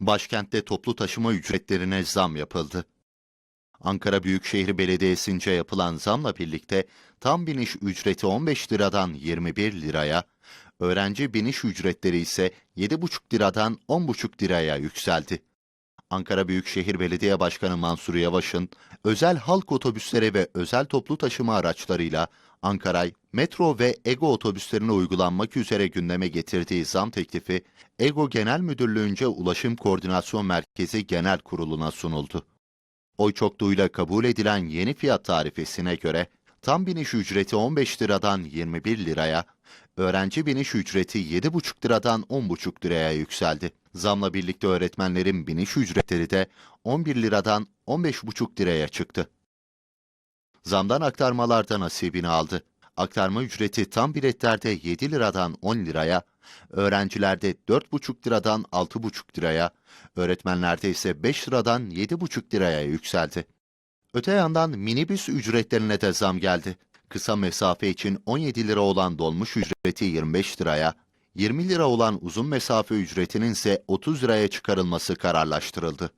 Başkentte toplu taşıma ücretlerine zam yapıldı. Ankara Büyükşehir Belediyesi'nce yapılan zamla birlikte tam biniş ücreti 15 liradan 21 liraya, öğrenci biniş ücretleri ise 7,5 liradan 10,5 liraya yükseldi. Ankara Büyükşehir Belediye Başkanı Mansur Yavaş'ın özel halk otobüsleri ve özel toplu taşıma araçlarıyla Ankaray, metro ve EGO otobüslerine uygulanmak üzere gündeme getirdiği zam teklifi, EGO Genel Müdürlüğü'nce Ulaşım Koordinasyon Merkezi Genel Kurulu'na sunuldu. Oy çokluğuyla kabul edilen yeni fiyat tarifesine göre tam biniş ücreti 15 liradan 21 liraya, öğrenci biniş ücreti 7,5 liradan 10,5 liraya yükseldi. Zamla birlikte öğretmenlerin biniş ücretleri de 11 liradan 15,5 liraya çıktı. Zamdan aktarmalarda nasibini aldı. Aktarma ücreti tam biletlerde 7 liradan 10 liraya, öğrencilerde 4,5 liradan 6,5 liraya, öğretmenlerde ise 5 liradan 7,5 liraya yükseldi. Öte yandan minibüs ücretlerine de zam geldi. Kısa mesafe için 17 lira olan dolmuş ücreti 25 liraya, 20 lira olan uzun mesafe ücretinin ise 30 liraya çıkarılması kararlaştırıldı.